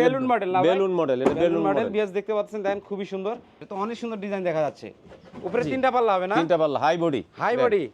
Balloon model balloon model এটা balloon balloon model model BS দেখতে পাচ্ছেন দেখেন খুবই সুন্দর। তো অনেক সুন্দর ডিজাইন দেখা যাচ্ছে। উপরে তিনটা পাল্লা হবে না? তিনটা পাল্লা হাই বডি হাই বডি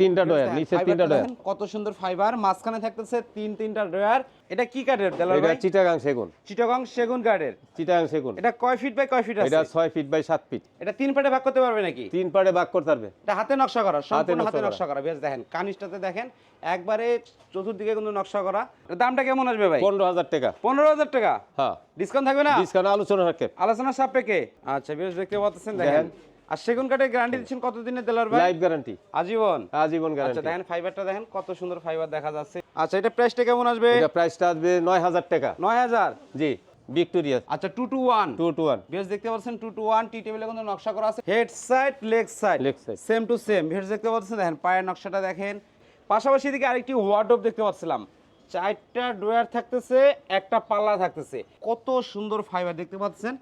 তিনটা ডয়ার নিচে তিনটা ডয়ার কত সুন্দর ফাইবার মাঝখানে থাকতেছে তিন তিনটা ডয়ার এটা কি কাঠের দেলার এটা চিটাগাং সেগুন। চিটাগং সেগুন কাঠের। চিটাগাং সেগুন। এটা কয় ফিট বাই কয় ফিট আছে? এটা ছয় ফিট বাই সাত ফিট এটা তিন পাটে ভাগ করতে পারবে নাকি? তিন পাড়ে ভাগ করতে পারবে। এটা হাতে নকশা করা সম্পূর্ণ হাতে নকশা করা। বেশ দেখেন কানিসটাতে দেখেন একবারে চতুর্দিকে কিন্তু নকশা করা। দামটা কেমন আসবে ভাই? পনেরো হাজার টাকা। পনেরো হাজার টাকা? হ্যাঁ। ডিসকাউন্ট থাকবে না? ডিসকাউন্ট আলোচনা রাখে আলোচনা সাপেক্ষে। আচ্ছা বেশ দেখতে পাচ্ছেন দেখেন। আর সেগুন কাঠের গ্যারান্টি দিচ্ছেন কতদিনের দেলার ভাই? লাইফ গ্যারান্টি আজীবন? আজীবন গ্যারান্টি আচ্ছা দেখেন ফাইবারটা দেখেন কত সুন্দর ফাইবার দেখা যাচ্ছে। আচ্ছা এটা প্রাইসটা কেমন আসবে? এটা প্রাইসটা আসবে নয় হাজার টাকা। নয় হাজার? জি ভিক্টোরিয়া আচ্ছা two two one two two one বেশ দেখতে পাচ্ছেন টু টু ওয়ান টি টেবিলে কিন্তু নকশা করা আছে। Head side leg side Leg side। Same to same বেশ দেখতে পাচ্ছেন দেখেন পায়ের নকশাটা দেখেন। পাশাপাশি এদিকে আরেকটি ওয়ার্ডরোব দেখতে পাচ্ছিলাম। চারটা ড্রয়ার থাকতেছে একটা পাল্লা থাকতেছে। কত সুন্দর ফাইবার দেখতে পাচ্ছেন।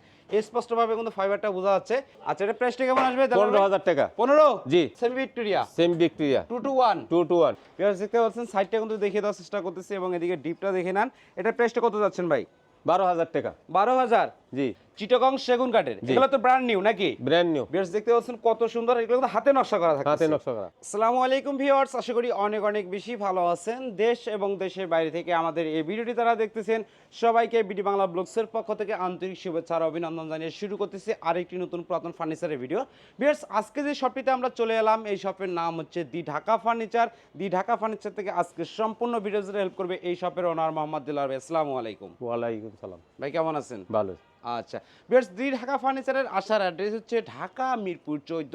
স্পষ্টভাবে কিন্তু ফাইবারটা বোঝা যাচ্ছে। আচ্ছা এটা প্রাইসটা কেমন আসবে? পনেরো হাজার টাকা। পনেরো? জি। Same Victoria same Victoria two two one two two one দেখতে পাচ্ছেন সাইডটা কিন্তু দেখিয়ে দেওয়ার চেষ্টা করতেছি এবং এদিকে ডিপটা দেখে নেন। এটা প্রাইসটা কত যাচ্ছেন ভাই? বারো হাজার টাকা। বারো হাজার? জি। চিটাগং সেগুন কাঠের। এগুলো তো ব্র্যান্ড নিউ নাকি? ব্র্যান্ড নিউ বেশ দেখতে পাচ্ছেন কত সুন্দর এগুলো কিন্তু হাতে নকশা করা থাকে হাতে নকশা করা। আসসালামু আলাইকুম ভিউয়ার্স আশা করি অনেক অনেক বেশি ভালো আছেন। দেশ এবং দেশের বাইরে থেকে আমাদের এই ভিডিওটি তারা দেখতেছেন। সবাইকে বিডি বাংলা ব্লগসের পক্ষ থেকে আন্তরিক শুভেচ্ছা আর অভিনন্দন জানিয়ে শুরু করতেছি আরেকটি নতুন পুরাতন ফার্নিচারের ভিডিও ভিউয়ার্স আজকে যে শপটিতে আমরা চলে এলাম এই শপের নাম হচ্ছে the Dhaka furniture. The Dhaka furniture থেকে আজকে সম্পূর্ণ ভিডিও হেল্প করবে এই শপের ওনার মোহাম্মদ দিলার আসসালামু আলাইকুম। ওয়ালাইকুম সালাম। ভাই কেমন আছেন? ভালো। আচ্ছা। বেশ দি ঢাকা ফার্নিচারের আসার অ্যাড্রেস হচ্ছে ঢাকা মিরপুর চৌদ্দ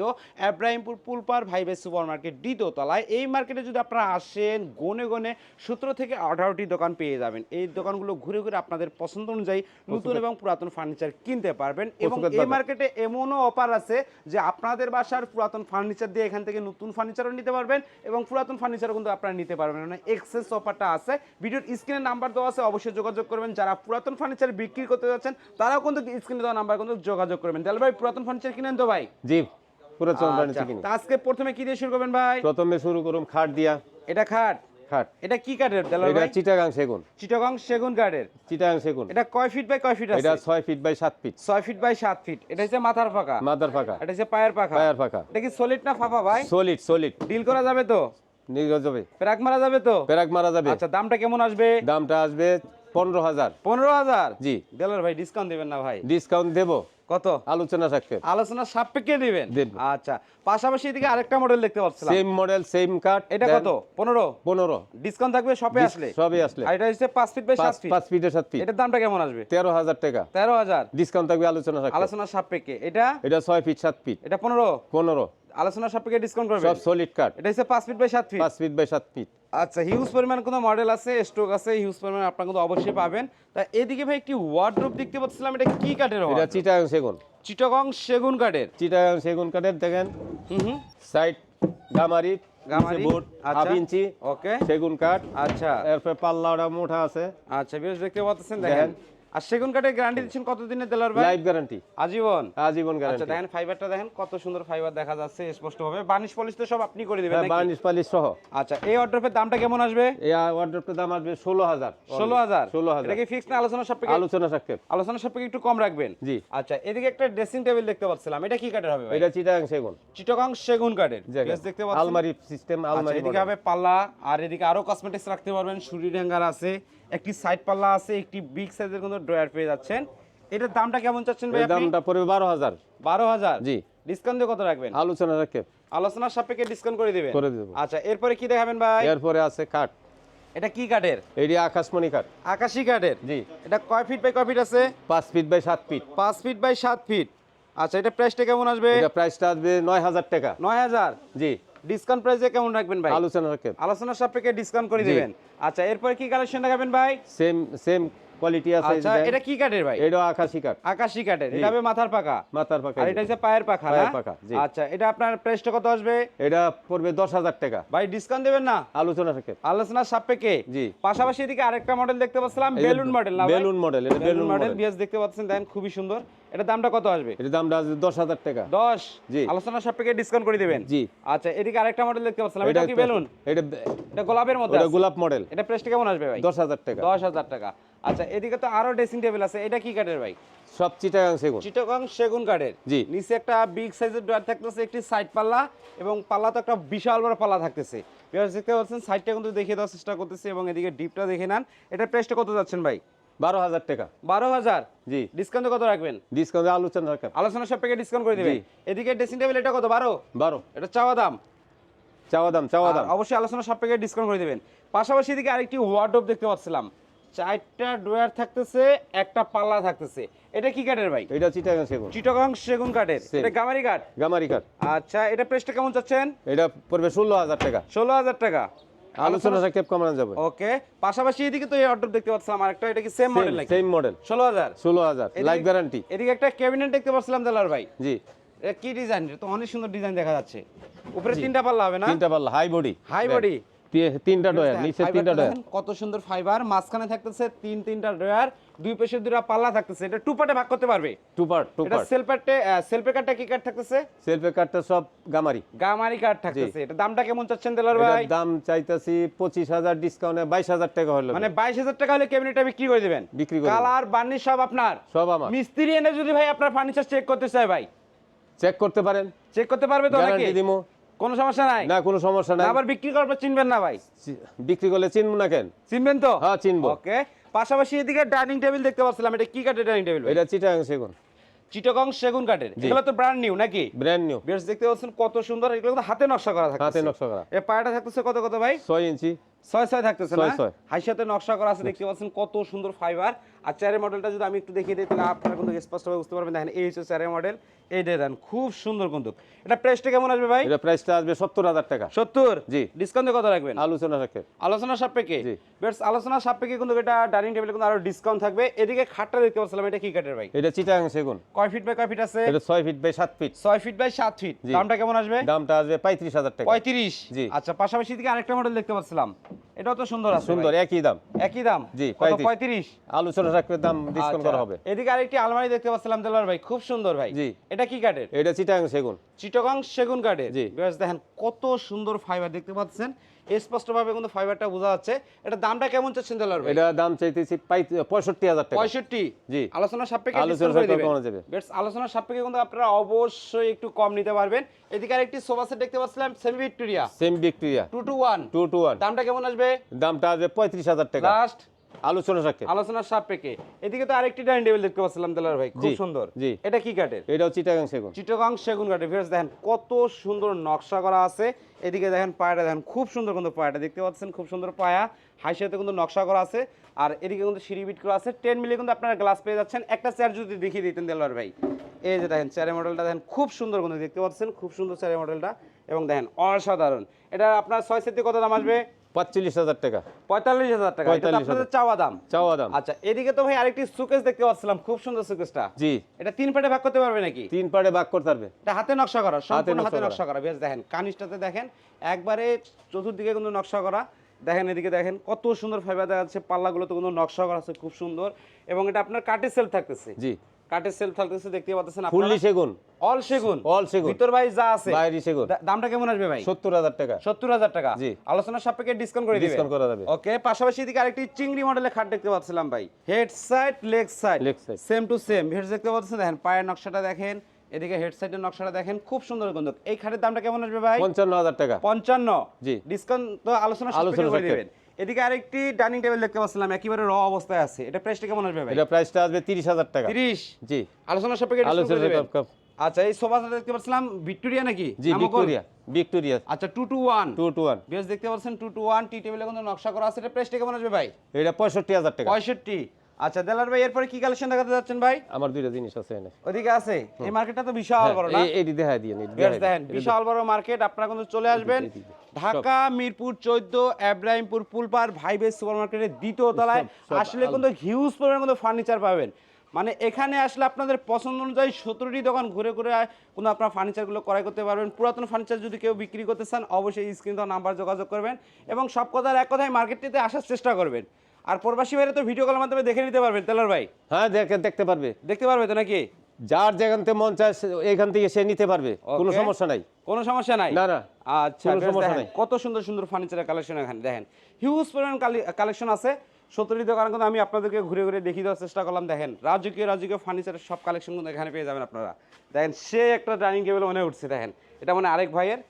এব্রাহিমপুর পুলপার ভাইবে সুপার মার্কেট দ্বিতীয় তলায়। এই মার্কেটে যদি আপনারা আসেন গনে গনে সতেরো থেকে আঠারোটি দোকান পেয়ে যাবেন। এই দোকানগুলো ঘুরে ঘুরে আপনাদের পছন্দ অনুযায়ী নতুন এবং পুরাতন ফার্নিচার কিনতে পারবেন এবং এই মার্কেটে এমনও অফার আছে যে আপনাদের বাসার পুরাতন ফার্নিচার দিয়ে এখান থেকে নতুন ফার্নিচারও নিতে পারবেন এবং পুরাতন ফার্নিচারও কিন্তু আপনারা নিতে পারবেন। মানে এক্সেস অফারটা আছে। ভিডিওর স্ক্রিনে নাম্বার দেওয়া আছে অবশ্যই যোগাযোগ করবেন। যারা পুরাতন ফার্নিচার বিক্রি করতে যাচ্ছেন তারাও কিন্তু স্ক্রিনে দেওয়া নাম্বার কিন্তু যোগাযোগ করবেন। তাহলে ভাই পুরাতন ফার্নিচার কিনেন তো ভাই? জি পুরো চন্দ্রাণী আচ্ছা, চিকিনি তা আজকে প্রথমে কি দিয়ে শুরু করবেন ভাই? প্রথমে শুরু করুন খাট দিয়া। এটা খাট? খাট। এটা কি কাঠের? দেলার এটা চিটাগাং সেগুন। চিটাগং সেগুন কাঠের। চিটাগাং সেগুন। এটা কয় ফিট বাই কয় ফিট আছে? এটা ছয় ফিট বাই সাত ফিট ছয় ফিট বাই সাত ফিট এটা হচ্ছে মাথার ফাঁকা। মাদার ফাঁকা। এটা হচ্ছে পায়ের পাখা। পায়ার ফাঁকা এটা কি সলিড না ভাই? সলিড সলিড ডিল করা যাবে তো? নিয়ে যাবে। প্যারাক মারা যাবে তো? পেরাক মারা যাবে। আচ্ছা দামটা কেমন আসবে? দামটা আসবে পনেরো হাজার। পনেরো হাজার? জি। দেলার ভাই ডিসকাউন্ট দিবেন না ভাই। ডিসকাউন্ট দেবো। কত? আলোচনা থাকবে আলোচনা সাপেক্ষে দিবেন? আচ্ছা পাশাপাশি এদিকে আরেকটা মডেল দেখতে পাচ্ছিলাম। সেম মডেল সেম কাট এটা কত? পনেরো? পনেরো। ডিসকাউন্ট থাকবে শপে আসলে। সবই আসলে। এটা হচ্ছে ফিট বাই ফিট ফিট এটার দামটা কেমন আসবে? তেরো হাজার টাকা। তেরো হাজার? ডিসকাউন্ট থাকবে আলোচনা থাকবে আলোচনা সাপেক্ষে। এটা? ফিট সাত ফিট এটা পনেরো? পনেরো। আলোচনা সাপেক্ষে ডিসকাউন্ট করবে। সব সলিড কাট এটা হচ্ছে পাঁচ ফিট বাই সাত ফিট পাঁচ ফিট বাই সাত ফিট আচ্ছা হিউজ পরিমাণ কোনো মডেল আছে স্টক আছে হিউজ পরিমাণ আপনারা কিন্তু অবশ্যই পাবেন। তা এদিকে ভাই একটি ওয়ার্ডরোব দেখতে পাচ্ছিলাম এটা কি কাঠের এটা চিটাগং সেগুন। চিটাগং সেগুন কাঠের। চিটাগাং সেগুন কাঠের দেখেন। হুম হুম। সাইড গামারি গামারি, বোর্ড আচ্ছা। হাফ ইঞ্চি ওকে সেগুন কাঠ। আচ্ছা। এরপর পাল্লাটা মোটা আছে। আচ্ছা বেশ দেখতে পাচ্ছেন দেখেন। আর সেগুন কাঠের গ্যারান্টি দিচ্ছেন কতদিনের দেলার ভাই? লাইফ গ্যারান্টি আজীবন? আজীবন গ্যারান্টি আচ্ছা দেখেন ফাইবারটা দেখেন কত সুন্দর ফাইবার দেখা যাচ্ছে স্পষ্টভাবে। বার্নিশ পলিশ তো সব আপনি করে দিবেন হ্যাঁ নাকি? বার্নিশ পালিশ সহ। আচ্ছা এই অর্ডারের দামটা কেমন আসবে? এই অর্ডারটার দাম আসবে ষোলো হাজার ষোলো হাজার? ষোলো হাজার। এটা কি ফিক্স না আলোচনা সাপেক্ষে? আলোচনা থাকবে আলোচনা সাপেক্ষে একটু কম রাখবেন? জি। আচ্ছা এদিকে একটা ড্রেসিং টেবিল দেখতে পাচ্ছিলাম। এটা কি কাঠের হবে ভাই? এটা চিটাগাং সেগুন। চিটাগং সেগুন কাঠের। বেশ দেখতে পাচ্ছেন? আলমারি সিস্টেম আচ্ছা আলমারি এদিকে হবে পাল্লা আর এদিকে আরও কসমেটিক্স রাখতে পারবেন। সুরি হ্যাঙ্গার আছে। একটি সাইড পাল্লা আছে একটি বিগ সাইজের কোনো ড্রয়ার পেয়ে যাচ্ছেন। এটার দামটা কেমন চাচ্ছেন ভাই আপনি? দামটা পড়বে বারো হাজার। বারো হাজার? জি। ডিসকাউন্ট দিয়ে কত রাখবেন? আলোচনা থাকবে আলোচনার সাপেক্ষে ডিসকাউন্ট করে দিবেন? করে দেবো। আচ্ছা এরপরে কি দেখাবেন ভাই? এরপরে আছে কাঠ। এটা কি কাঠের? এটি আকাশমণি কাঠ। আকাশি কাঠের? জি। এটা কয় ফিট বাই কয় ফিট আছে? পাঁচ ফিট বাই সাত ফিট পাঁচ ফিট বাই সাত ফিট আচ্ছা এটা প্রাইসটা কেমন আসবে? এটা প্রাইসটা আসবে নয় হাজার টাকা। নয় হাজার? জি। ডিসকাউন্ট প্রাইসে কেমন রাখবেন ভাই? আলোচনা রাখেন। আলোচনার সাপেক্ষে ডিসকাউন্ট করে দিবেন। আচ্ছা এরপর কি কালেকশন রাখবেন ভাই? সেম সেম কোয়ালিটি আছে আচ্ছা এটা কি কাঠের ভাই? এটা আকাশি কাঠ। আকাশি কাঠের এটা হবে মাথার পাকা মাথার পাকা আর এটা হচ্ছে পায়ের পাখা পায়ের পাখা, জি। আচ্ছা এটা আপনার প্রাইসটা কত আসবে? এটা পড়বে দশ হাজার টাকা। ভাই ডিসকাউন্ট দেবেন না? আলোচনা সাপেক্ষে। জি। পাশাপাশি এদিকে আরেকটা মডেল দেখতে পাচ্ছিলাম বেলুন মডেল না বেলুন মডেল এটা বেলুন মডেল বিএস দেখতে পাচ্ছেন দেখেন খুবই সুন্দর। এটা দামটা কত আসবে? দামটা দশ হাজার টাকা। দশ? জি। আলোচনা সাপেক্ষে ডিসকাউন্ট করে দিবেন? জি। আচ্ছা এদিকে আরেকটা মডেল দেখতে পাচ্ছিলাম এটা কি বেলুন? এটা এটা গোলাপের মধ্যে আছে। গোলাপ মডেল এটা প্রেসটা কেমন আসবে ভাই? দশ হাজার টাকা। দশ হাজার টাকা। আচ্ছা এদিকে তো আরও ড্রেসিং টেবিল আছে। এটা কি কাঠের ভাই? সব চিটাগাং সেগুন। চিটাগং সেগুন কাঠের। জি। নিচে একটা বিগ সাইজের ডয়ার থাকতেছে একটি সাইড পাল্লা এবং পাল্লা তো একটা বিশাল বড় পাল্লা থাকতেছে। দেখতে পাচ্ছেন সাইডটা কিন্তু দেখিয়ে দেওয়ার চেষ্টা করতেছি এবং এদিকে ডিপটা দেখে নেন। এটা প্রেসটা কত যাচ্ছেন ভাই? বারো হাজার টাকা। বারো হাজার? জি। ডিসকাউন্ট কত রাখবেন? ডিসকাউন্ট আলোচনা রাখা আলোচনা সাপেক্ষে ডিসকাউন্ট করে দিবেন। এদিকে ড্রেসিং টেবিল এটা কত? বারো? বারো। এটা চাওয়া দাম। চাওয়া দাম চাওয়া দাম। অবশ্যই আলোচনা সাপেক্ষে ডিসকাউন্ট করে দিবেন। পাশাপাশি এদিকে আরেকটি ওয়ার্ডরোব দেখতে পাচ্ছিলাম। চারটা ড্রয়ার থাকতেছে একটা পাল্লা থাকতেছে। এটা কি কাঠের ভাই? এটা চিটাগাং সেগুন। চিটাগং সেগুন কাঠের। এটা গামারি কাঠ? গামারি কাঠ। আচ্ছা এটা প্রেসটা কেমন চাচ্ছেন? এটা পড়বে ষোলো হাজার টাকা। ষোলো হাজার টাকা। আলোচনা কমানো যাবে। ওকে পাশাপাশি এদিকে তো এই অর্ডার দেখতে পাচ্ছিলাম আরেকটা এটা কি সেম মডেল নাকি? সেম মডেল ষোলো হাজার। ষোলো হাজার এদিকে- লাইফ গ্যারান্টি এদিকে একটা ক্যাবিনেট দেখতে পাচ্ছিলাম দেলার ভাই। জি। এটা কি ডিজাইন তো অনেক সুন্দর ডিজাইন দেখা যাচ্ছে। উপরে তিনটা পাল্লা হবে না? তিনটা পাল্লা হাই বডি হাই বডি তিনটা ডয়ার নিচে তিনটা ডয়ার কত সুন্দর ফাইবার মাঝখানে থাকতেছে তিন তিনটা ড্রয়ার দুই পাশে দুটা পাল্লা থাকতেছে। এটা টু পার্টে ভাগ করতে পারবে? টু পার্ট টু পার্ট সেল পার্টে সেলফে কার্ডটা কি কার্ড থাকতেছে? সেলফে কাঠটা সব গামারি। গামারি কার্ড থাকতেছে। এটা দামটা কেমন চাচ্ছেন দেলার ভাই? দাম চাইতাছি পঁচিশ হাজার ডিসকাউন্টে বাইশ হাজার টাকা হলো মানে বাইশ হাজার টাকা হলে ক্যাবিনেটটা বিক্রি করে দিবেন? বিক্রি করে কালার বার্নিশ সব আপনার। সব আমার। মিস্ত্রি এনে যদি ভাই আপনার ফার্নিচার চেক করতে চায় ভাই। চেক করতে পারেন। চেক করতে পারবে তো নাকি কোনো সমস্যা নাই? না কোনো সমস্যা নাই। আবার বিক্রি করার পর চিনবেন না ভাই। বিক্রি করলে চিনবো না কেন? চিনবেন তো? হ্যাঁ চিনবো। ওকে। পাশাপাশি এদিকে ডাইনিং টেবিল দেখতে পাচ্ছিলাম। এটা কি কাঠের ডাইনিং টেবিল এটা চিটাং সেগুন। চিটাগং সেগুন কাঠের। এগুলো তো ব্র্যান্ড নিউ নাকি? ব্র্যান্ড নিউ বেশ দেখতে পাচ্ছেন কত সুন্দর। এগুলো তো হাতে নকশা করা থাকে হাতে নকশা করা। এ পায়াটা থাকতেছে কত কত ভাই? ছয় ইঞ্চি। ছয় ছয় থাকতেছে না। হাইসাতে নকশা করা আছে দেখতে পাচ্ছেন কত সুন্দর ফাইবার আর চেয়ারের মডেলটা যদি আমি একটু দেখিয়ে দিই তাহলে আপনারা কিন্তু স্পষ্টভাবে বুঝতে পারবেন। দেখেন এই হচ্ছে চেয়ারের মডেল এই দেন খুব সুন্দর কিন্তু। এটা প্রাইসটা কেমন আসবে ভাই? এটা প্রাইসটা আসবে সত্তর হাজার টাকা। সত্তর? জি। ডিসকাউন্টে কত রাখবেন? আলোচনা রাখে আলোচনা সাপেক্ষে? জি। বেশ আলোচনা সাপেক্ষে কিন্তু এটা ডাইনিং টেবিলে কিন্তু আরও ডিসকাউন্ট থাকবে। এদিকে খাটটা দেখতে পাচ্ছিলাম এটা কি কাঠের ভাই? এটা চিটাগাং সেগুন। কয় ফিট বাই কয় ফিট আছে? এটা ছয় ফিট বাই সাত ফিট ছয় ফিট বাই সাত ফিট দামটা কেমন আসবে? দামটা আসবে পঁয়ত্রিশ হাজার টাকা। পঁয়ত্রিশ? জি। আচ্ছা পাশাপাশি দিকে আরেকটা মডেল দেখতে পাচ্ছিলাম। Thank you. এটাও তো সুন্দর আছে সুন্দর একই দাম। একই দাম। জি, কত? 35 পঁয়ত্রিশ। আলোচনা রাখলে দাম ডিসকাউন্ট করা হবে। এদিকে আরেকটি আলমারি দেখতে পাচ্ছিলাম দেলার ভাই খুব সুন্দর ভাই। জি। এটা কি কাঠের? এটা চিটাগাং সেগুন। চিটগাং সেগুন কাঠের। জি। বেশ দেখেন কত সুন্দর ফাইবার দেখতে পাচ্ছেন। স্পষ্টভাবে কিন্তু ফাইবারটা বোঝা যাচ্ছে। এটা দামটা কেমন চাচ্ছেন দেলার ভাই? এটা দাম চাইতেছি পঁয়ষট্টি হাজার টাকা। পঁয়ষট্টি? জি। আলোচনা সাপেক্ষে আলোচনা সাপেক্ষে যাবে। বেশ আলোচনা সাপেক্ষে কিন্তু আপনারা অবশ্যই একটু কম নিতে পারবেন। এদিকে আরেকটি সোফা সেট দেখতে পাচ্ছিলাম semi Victoria same Victoria two two one two two one দামটা কেমন আসবে? দামটা আসবে পঁয়ত্রিশ হাজার টাকা। লাস্ট আলোচনা রাখে আলোচনার সাপেক্ষে। এদিকে তো আরেকটি ডাইনিং টেবিল দেখতে পাচ্ছিলাম দেলার ভাই খুব সুন্দর। জি। এটা কি কাঠের? এটাও চিটাগাং সেগুন। চিটগাং সেগুন কাঠের। ভিউয়ার্স দেখেন কত সুন্দর নকশা করা আছে। এদিকে দেখেন পায়াটা দেখেন খুব সুন্দর কিন্তু পায়াটা। দেখতে পাচ্ছেন খুব সুন্দর পায়া। হাই সাথে কিন্তু নকশা করা আছে। আর এদিকে কিন্তু সিঁড়ি বিট করা আছে। টেন মিলি কিন্তু আপনারা গ্লাস পেয়ে যাচ্ছেন। একটা চেয়ার যদি দেখিয়ে দিতেন দেলোয়ার ভাই। এই যে দেখেন চেয়ারের মডেলটা দেখেন খুব সুন্দর কিন্তু দেখতে পাচ্ছেন। খুব সুন্দর চেয়ারের মডেলটা এবং দেখেন অসাধারণ। এটা আপনার ছয় সেটে কত দাম আসবে? পঁয়তাল্লিশ হাজার টাকা। পঁয়তাল্লিশ হাজার টাকা এটা তো 45,000 আপনাদের চাওয়া দাম। চাওয়া দাম। আচ্ছা এদিকে তো ভাই আরেকটি সুকেস দেখতে পাচ্ছিলাম খুব সুন্দর সুকেসটা। জি। এটা তিন পাটে ভাগ করতে পারবে নাকি? তিন ভাগ করতে পারবে। এটা হাতে নকশা করা সম্পূর্ণ নকশা হাতে করা। নকশা করা বেশ দেখেন কানিসটাতে দেখেন একবারে চতুর্দিকে কিন্তু নকশা করা। দেখেন এদিকে দেখেন কত সুন্দর ফাইবার দেখা যাচ্ছে পাল্লাগুলো তো কিন্তু নকশা করা আছে খুব সুন্দর। এবং এটা আপনার কাঠের সেল থাকতেছে। জি। সেল থাকতেছে দেখতে পাচ্ছেন ফুললি সেগুন। অল সেগুন। অল সেগুন। ভিতর ভাই যা আছে। বাইরে সেগুন। দামটা কেমন আসবে ভাই? সত্তর হাজার টাকা। সত্তর হাজার টাকা। জি। আলোচনার সাপেক্ষে ডিসকাউন্ট করে দিবে ডিসকাউন্ট করা যাবে। ওকে পাশাপাশি এদিকে আরেকটি চিংড়ি মডেলের খাট দেখতে পাচ্ছিলাম ভাই। Head side leg side Leg side। Same two same head দেখতে পাচ্ছেন? দেখেন পায়ের নকশাটা দেখেন। এদিকে হেড সাইডের নকশাটা দেখেন। খুব সুন্দর কিন্তু এই খাটের দামটা কেমন আসবে ভাই? পঞ্চান্ন হাজার টাকা। পঞ্চান্ন। জি। ডিসকাউন্ট তো আলোচনা আলোচনা আলোচনা করে দিবেন। এদিকে আরেকটি ডাইনিং টেবিল দেখতে পাচ্ছিলাম একেবারে র অবস্থায় আছে। এটা প্রাইসটা কেমন আসবে ভাই? এটা প্রাইসটা আসবে তিরিশ হাজার টাকা। তিরিশ? জি। আলোচনা সাপেক্ষে আলোচনা। আচ্ছা এই সোফাটা দেখতে পাচ্ছিলাম ভিক্টোরিয়া নাকি? জি ভিক্টোরিয়া ভিক্টোরিয়া আচ্ছা two two one two two one বেশ দেখতে পাচ্ছেন টু টু ওয়ান টি টেবিলে কিন্তু নকশা করা আছে। এটা প্রাইসটা কেমন আসবে ভাই? এটা পঁয়ষট্টি হাজার টাকা। পঁয়ষট্টি। আচ্ছা দেলার ভাই এরপরে কি কালেকশন দেখাতে যাচ্ছেন ভাই? আমার দুইটা জিনিস আছে এনে। ওইদিকে আছে। এই মার্কেটটা তো বিশাল বড় না? হ্যাঁ, এই- এইটি দেখা দিয়ে বেশ দেখেন বিশাল বড় মার্কেট আপনারা কিন্তু চলে আসবেন। ঢাকা মিরপুর চোদ্দ এব্রাহিমপুর পুলপার ভাইবেস সুপার মার্কেটের দ্বিতীয় তলায়। আসলে কিন্তু হিউজ পরিমাণ কিন্তু ফার্নিচার পাবেন। মানে এখানে আসলে আপনাদের পছন্দ অনুযায়ী সতেরোটি দোকান ঘুরে ঘুরে কোনো আপনার ফার্নিচারগুলো ক্রয় করতে পারবেন। পুরাতন ফার্নিচার যদি কেউ বিক্রি করতে চান অবশ্যই স্ক্রিন নাম্বার যোগাযোগ করবেন এবং সব কথার এক কথায় মার্কেটটিতে আসার চেষ্টা করবেন। আর প্রবাসী বাইরে তো ভিডিও কলের মাধ্যমে দেখে নিতে পারবেন তেলার ভাই। হ্যাঁ দেখে দেখতে পারবে। দেখতে পারবে তো নাকি? যার যেখান থেকে মন চায় এখান থেকে সে নিতে পারবে কোনো সমস্যা নাই। কোনো সমস্যা নাই? না, না। আচ্ছা কোনো সমস্যা নাই। কত সুন্দর সুন্দর ফার্নিচারের কালেকশন এখানে দেখেন। হিউজ পরিমাণ কালেকশন আছে। সত্তরটি দোকান কিন্তু আমি আপনাদেরকে ঘুরে ঘুরে দেখিয়ে দেওয়ার চেষ্টা করলাম দেখেন। রাজকীয় রাজকীয় ফার্নিচারের সব কালেকশন কিন্তু এখানে পেয়ে যাবেন আপনারা। দেখেন সে একটা ডাইনিং টেবিল মনে উঠছে দেখেন। এটা মানে আরেক ভাইয়ের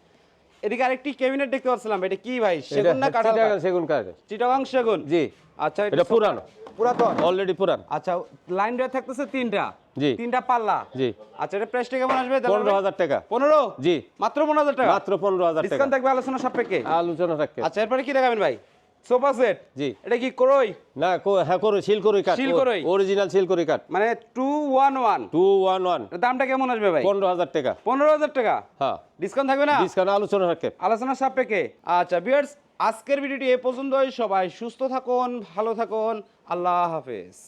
এদিকে আরেকটি ক্যাবিনেট দেখতে পাচ্ছিলাম এটা কি ভাই? সেগুন না কাঁঠাল সেগুন কাঠ চিটাগাং সেগুন? জি। আচ্ছা এটা পুরানো। পুরাতন? অলরেডি পুরান। আচ্ছা লাইন রে থাকতেছে তিনটা। জি। তিনটা পাল্লা। জি। আচ্ছা এটা প্রাইসটা কেমন আসবে? পনেরো হাজার টাকা। পনেরো? জি। মাত্র পনেরো হাজার টাকা? মাত্র পনেরো হাজার টাকা। ডিসকাউন্ট থাকবে আলোচনা সাপেক্ষে? আলোচনা থাকে আচ্ছা এরপরে কি দেখাবেন ভাই? Sofa set? জি। এটা কি করই? না হ্যাঁ করো সিল করই কাট সিল করই? অরিজিনাল সিল করই কাট। মানে two one one two one one দামটা কেমন আসবে ভাই? পনেরো হাজার টাকা। পনেরো হাজার টাকা? হ্যাঁ। ডিসকাউন্ট থাকবে না? ডিসকাউন্ট আলোচনা আলোচনা সাপেক্ষে। আচ্ছা বিয়ার্স আজকের ভিডিওটি এ পর্যন্তই। সবাই সুস্থ থাকুন ভালো থাকুন। আল্লাহ হাফেজ।